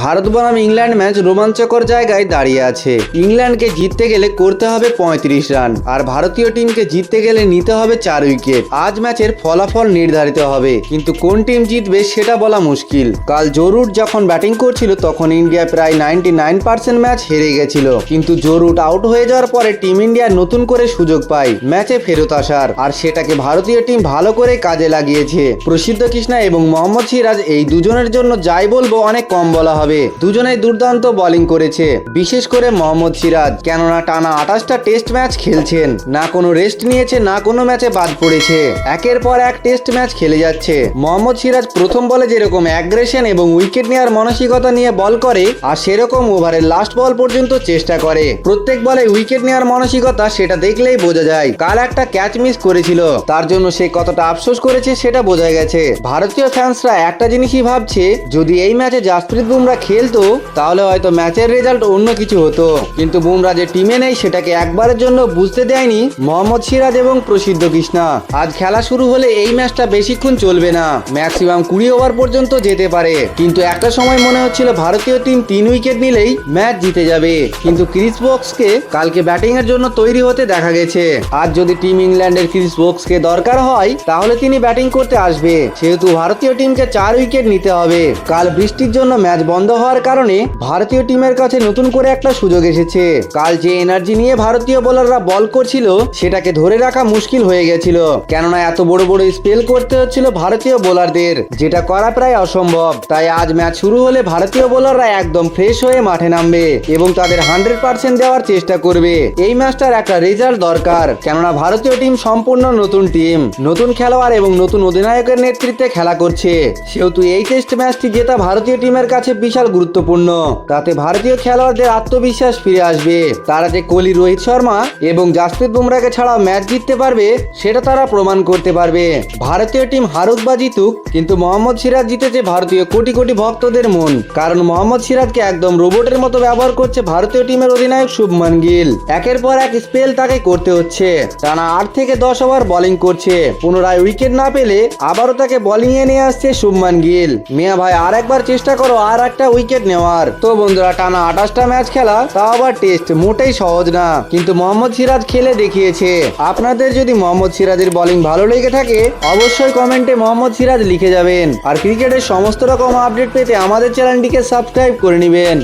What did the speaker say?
ভারত বনাম England match রোমাঞ্চকর জায়গায় দাঁড়িয়ে আছে। ইংল্যান্ডকে জিততে গেলে করতে হবে পঁয়ত্রিশ রান, আর ভারতীয় টিমকে জিততে গেলে নিতে হবে চার উইকেট। আজ ম্যাচের ফলাফল নির্ধারিত হবে, কিন্তু কোন টিম জিতবে সেটা বলা মুশকিল। কাল জরুর যখন ব্যাটিং করছিল, তখন ইন্ডিয়া প্রায় নাইনটি নাইন পার্সেন্ট ম্যাচ হেরে গেছিল। কিন্তু জরুট আউট হয়ে যাওয়ার পরে টিম ইন্ডিয়া নতুন করে সুযোগ পায়, ম্যাচে ফেরত আসার। আর সেটাকে ভারতীয় টিম ভালো করে কাজে লাগিয়েছে। প্রসিদ্ধ কৃষ্ণা এবং মোহাম্মদ সিরাজ এই দুজনের জন্য যাই বলব অনেক কম বলা হবে। দুজনেই দুর্দান্ত বোলিং করেছে। বিশেষ করে মোহাম্মদ সিরাজ। কেননা টানা আঠাশটা টেস্ট ম্যাচ খেলছেন। না কোনো রেস্ট নিয়েছে, না কোনো ম্যাচে বাদ পড়েছে। একের পর এক টেস্ট ম্যাচ খেলে যাচ্ছে। মোহাম্মদ সিরাজ প্রথম বলে যেরকম অ্যাগ্রেশন এবং উইকেট নেওয়ার মানসিকতা নিয়ে বল করে, আর সেরকম ওভারের লাস্ট বল পর্যন্ত চেষ্টা করে। প্রত্যেক বলে উইকেট নেওয়ার মানসিকতা সেটা দেখলেই বোঝা যায়। কাল একটা ক্যাচ মিস করেছিল। তার জন্য সে কতটা আফসোস করেছে সেটা বোঝা গেছে। ভারতীয় ফ্যান্সরা একটা জিনিসই ভাবছে, যদি এই ম্যাচে জাসপ্রীত বুমরা খেলতো, তাহলে হয়তো ম্যাচের রেজাল্ট অন্য কিছু হতো। কিন্তু বুমরা যে টিমে নেই, সেটাকে একবারের জন্য বুঝতে দেয়নি মোহাম্মদ সিরাজ এবং প্রসিদ্ধ কৃষ্ণা। আজ খেলা শুরু হলে এই ম্যাচটা বেশিক্ষণ চলবে না। ম্যাক্সিমাম কুড়ি ওভার পর্যন্ত যেতে পারে। কিন্তু একটা সময় মনে হচ্ছিল ভারতীয় টিম তিন উইকেট নিলেই ম্যাচ জিতে যাবে। কিন্তু ক্রিস বক্সকে কালকে ব্যাটিং এর জন্য তৈরি হতে দেখা গেছে। আজ যদি টিম ইংল্যান্ডের ক্রিস বক্সকে দরকার হয়, তাহলে তিনি ব্যাটিং করতে আসবে। সেহেতু ভারতীয় টিমকে চার উইকেট নিতে হবে। কাল বৃষ্টির জন্য ম্যাচ বন্ধ হওয়ার কারণে ভারতীয় টিমের কাছে নতুন করে একটা সুযোগ এসেছে। কাল যে এনার্জি নিয়ে ভারতীয় বোলাররা বল করছিল, সেটাকে ধরে রাখা মুশকিল হয়ে গেছিল। কেননা এত বড় বড় স্পেল করতে হচ্ছিল ভারতীয় বোলারদের, যেটা করা প্রায় অসম্ভব। তাই আজ ম্যাচ শুরু হলে ভারতীয় বোলাররা একদম ফ্রেশ হয়ে মাঠে নামবে এবং তাদের হান্ড্রেড পার্সেন্ট দেওয়ার চেষ্টা করবে। এই ম্যাচটার একটা রেজাল্ট দরকার, কেননা ভারতীয় টিম সম্পূর্ণ নতুন টিম, নতুন খেলোয়াড় এবং নতুন অধিনায়কের নেতৃত্বে খেলা করছে। সেহেতু এই টেস্ট ম্যাচটি জেতা ভারতীয় টিমের কাছে বিশাল গুরুত্বপূর্ণ। তাতে ভারতীয় খেলোয়াড়দের আত্মবিশ্বাস ফিরে আসবে। তারা যে কোহলি, রোহিত শর্মা এবং জাসপ্রীত বুমরাকে ছাড়াও ম্যাচ জিততে পারবে, সেটা তারা প্রমাণ করতে পারবে। ভারতীয় টিম হারুক বা জিতুক, কিন্তু মোহাম্মদ সিরাজ জিতেছে ভারতীয় কোটি কোটি ভক্তদের মন। কারণ মোহাম্মদ সিরাজকে একদম রোবটের মতো ব্যবহার করছে ভারতীয় টিমের অধিনায়ক শুভমান গিল। একের পর এক স্পেল তাকে করতে হচ্ছে। টানা আট থেকে দশ ওভার বোলিং করছে। পুনরায় উইকেট না পেলে আবারও তাকে বোলিং এ নিয়ে আসছে শুভমান গিল। মিয়া ভাই আর একবার চেষ্টা করো, আর একটা উইকেট নেওয়ার। তো বন্ধুরা, টানা আঠাশটা ম্যাচ খেলা তা আবার টেস্ট মোটেই সহজ না। কিন্তু মোহাম্মদ সিরাজ খেলে দেখিয়েছে। আপনাদের যদি মোহাম্মদ সিরাজের বোলিং ভালো লেগে থাকে, অবশ্যই কমেন্টে মোহাম্মদ সিরাজ লিখে যাবেন। আর ক্রিকেটের সমস্ত রকম আপডেট পেতে আমাদের চ্যানেলটিকে সাবস্ক্রাইব করে নেবেন।